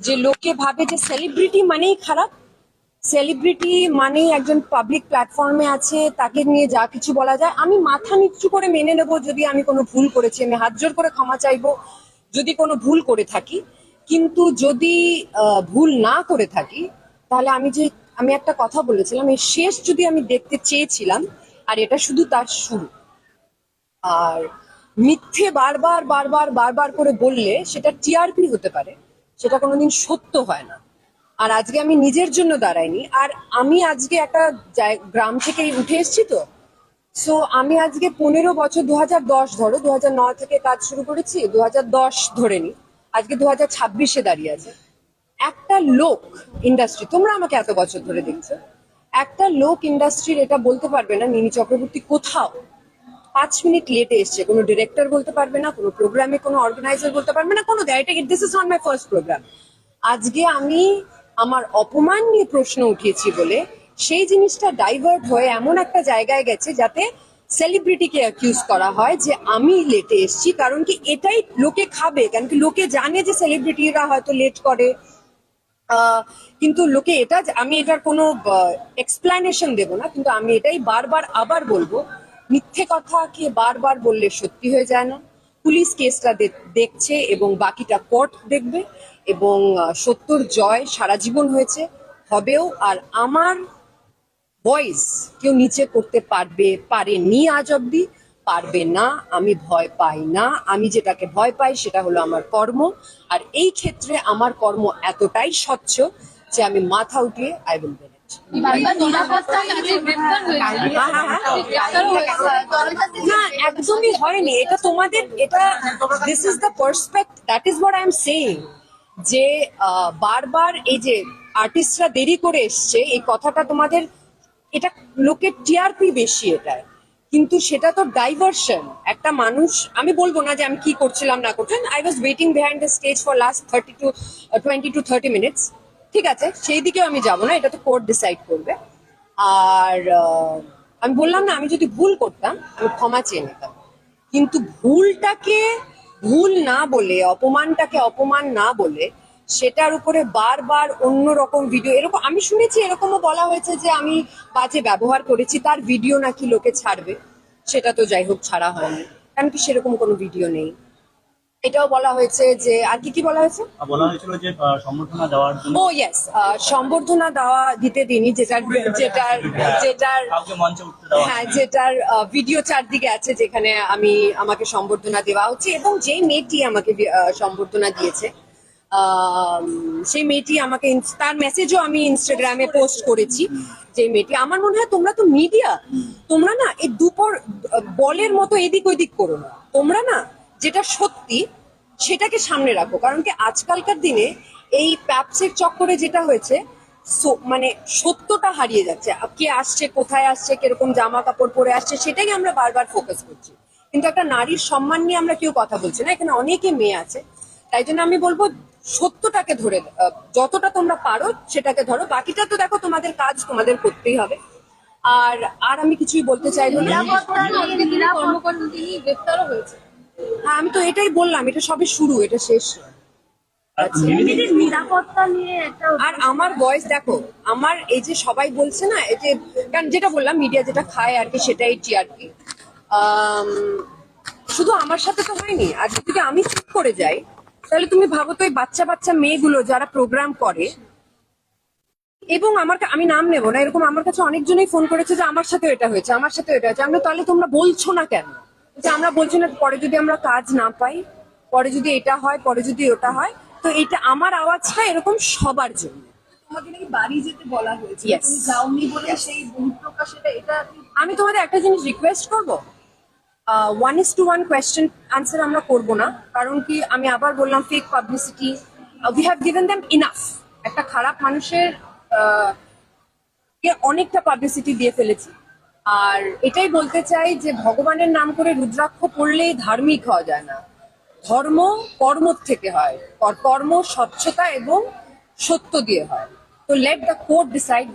যে লোকে ভাবে যে সেলিব্রিটি মানেই খারাপ সেলিব্রিটি মানেই একজন পাবলিক প্ল্যাটফর্মে আছে, তাকে নিয়ে যা কিছু বলা যায়। আমি মাথা নিচু করে মেনে নেব যদি আমি কোনো ভুল করেছি, আমি হাত জোর করে ক্ষমা চাইব, যদি কোনো ভুল করে থাকি। কিন্তু যদি ভুল না করে থাকি, তাহলে আমি যে, আমি একটা কথা বলেছিলাম এই শেষ যদি আমি দেখতে চেয়েছিলাম, আর এটা শুধু তার শুরু। আর মিথ্যে বারবার বারবার বারবার করে বললে সেটা টিআরপি হতে পারে। সেটা কোনোদিন সত্য হয় না। আর আজকে আমি নিজের জন্য দাঁড়াইনি। আর আমি আজকে একটা গ্রাম থেকে উঠে এসেছি তো। সো আমি আজকে পনেরো বছর দু হাজার দশ ধরো দু হাজার নয় থেকে কাজ শুরু করেছি দু হাজার দশ ধরে নি। আজকে দু হাজার ছাব্বিশে দাঁড়িয়ে আছে। একটা লোক ইন্ডাস্ট্রি তোমরা আমাকে এত বছর ধরে দেখছ। একটা লোক ইন্ডাস্ট্রির এটা বলতে পারবে না, নিনি চক্রবর্তী কোথাও। পাঁচ মিনিট লেটে এসছে। কোনো ডিরেক্টর বলতে পারবে না, কোনো প্রোগ্রামে কোনো অর্গানাইজার বলতে পারবে না, কোনো দেয় this is not my first programme আজকে আমি আমার অপমান নিয়ে প্রশ্ন উঠিয়েছি বলে সেই জিনিসটা ডাইভার্ট হয়ে এমন একটা জায়গায় গেছে যাতে সেলিব্রিটিকে অ্যাকিউজ করা হয় যে আমি লেটে এসেছি, কারণ কি এটাই লোকে খাবে, কারণ কি লোকে জানে যে সেলিব্রিটিরা হয়তো লেট করে। কিন্তু লোকে এটা আমি এটার কোনো এক্সপ্লানেশন দেব না, কিন্তু আমি এটাই বারবার আবার বলব মিথ্যে কথা কে বারবার বললে সত্যি হয়ে যায় না। পুলিশ কেসটা দেখছে এবং বাকিটা কোর্ট দেখবে এবং সত্যর জয় সারা জীবন হয়েছে। হবেও আর আমার ভয়েস কেউ নিচে করতে পারবে, পারেনি আজ অব্দি পারবে না, আমি ভয় পাই না। আমি যেটাকে ভয় পাই সেটা হলো আমার কর্ম। আর এই ক্ষেত্রে আমার কর্ম এতটাই স্বচ্ছ যে আমি মাথা উঠিয়ে আই উইল একদমই হয়নি। এটা তোমাদের, এটা পার্সপেক্ট দ্যাট ইজ যে বারবার এই যে আর্টিস্টরা দেরি করে এসছে, এই কথাটা তোমাদের, এটা লোকের টিআরপি বেশি এটায়। কিন্তু সেটা তো ডাইভার্সন একটা মানুষ, আমি বলব না যে আমি কি করছিলাম, না করছিলাম। I was waiting behind the stage for last thirty to twenty to thirty minutes ঠিক আছে, সেই দিকেও আমি যাব না, এটা তো কোর্ট ডিসাইড করবে। আর আমি বললাম না, আমি যদি ভুল করতাম, আমি ক্ষমা চেয়ে নিতাম। কিন্তু ভুলটাকে, ভুল না বলে, অপমানটাকে অপমান না বলে, সেটার উপরে বারবার অন্য রকম ভিডিও এরকম, আমি শুনেছি এরকমও বলা হয়েছে যে আমি বাজে ব্যবহার করেছি, তার ভিডিও নাকি লোকে ছাড়বে, সেটা তো যাই হোক, ছাড়া হয়নি। কারণ কি সেরকম কোনো ভিডিও নেই। এটাও বলা হয়েছে যে আর কি কি বলা হয়েছে? বলা হয়েছিল যে সম্বর্ধনা দেওয়ার জন্য ও ইয়েস সম্বর্ধনা দেওয়া দিতে দিনি যেটার যেটার যেটার হ্যাঁ যেটার ভিডিও চারদিকে আছে যেখানে আমি আমাকে সম্বর্ধনা দেওয়া হচ্ছে এবং যেই মেয়েটি আমাকে সম্বর্ধনা দিয়েছে সেই মেয়েটি আমাকে তার মেসেজও আমি ইনস্টাগ্রামে পোস্ট করেছি যে মেয়েটি আমার মনে হয় তোমরা তো মিডিয়া তোমরা না এই দুপর বলের মতো এদিক ওদিক করো না তোমরা না যেটা সত্যি সেটাকে সামনে রাখো কারণ কি আজকালকার দিনে এই প্যাপসের চক্করে যেটা হয়েছে মানে সত্যটা হারিয়ে যাচ্ছে। কে আসছে, কোথায় আসছে, কীরকম জামা কাপড় পরে আসছে, সেটাই আমরা বারবার ফোকাস করছি। কিন্তু একটা নারীর সম্মান নিয়ে আমরা কেউ কথা বলছি না। এখানে অনেকে মেয়ে আছে। তাই জন্য আমি বলব, সত্যটাকে ধরে যতটা তোমরা পারো সেটাকে ধরো। বাকিটা তো দেখো তোমাদের কাজ, তোমাদের করতেই হবে। আর আর আমি কিছুই বলতে চাইব না। গ্রেফতারও হয়েছে। হ্যাঁ আমি তো এটাই বললাম এটা সবে শুরু এটা শেষ। আর নিরাপত্তা নিয়ে আর আমার ভয়েস দেখো আমার এই যে সবাই বলছে না এই যে কারণ যেটা বললাম মিডিয়া যেটা খায় আর কি সেটাই টিআরপি শুধু আমার সাথে তো হয়নি আর যদি আমি চুপ করে যাই তাহলে তুমি ভাবো তো এই বাচ্চা বাচ্চা মেয়েগুলো যারা প্রোগ্রাম করে এবং আমার আমি নাম নেব না এরকম আমার কাছে অনেকজনই ফোন করেছে যে আমার সাথে এটা হয়েছে আমার সাথে এটা হয়েছে। আমরা তাহলে তোমরা বলছো না কেন? যে আমরা বলছি না পরে যদি আমরা কাজ না পাই পরে যদি এটা হয় পরে যদি ওটা হয় তো এটা আমার আওয়াজটা এরকম সবার জন্য। তোমাকে নাকি বাড়ি যেতে বলা হয়েছে। তুমি যাওনি বলে সেই বহিঃপ্রকাশ এটা আমি তোমাদের একটা জিনিস রিকোয়েস্ট করব? One is to one question answer আমরা করব না কারণ কি আমি আবার বললাম fake publicity we have given them enough একটা খারাপ মানুষের অনেকটা পাবলিসিটি দিয়ে ফেলেছি। আর এটাই বলতে চাই যে ভগবানের নাম করে রুদ্রাক্ষ পড়লেই ধার্মিক হওয়া যায় না। ধর্ম কর্ম থেকে হয়, কর- কর্ম স্বচ্ছতা এবং সত্য দিয়ে হয়। তো লেট দ্য কোর্ট ডিসাইড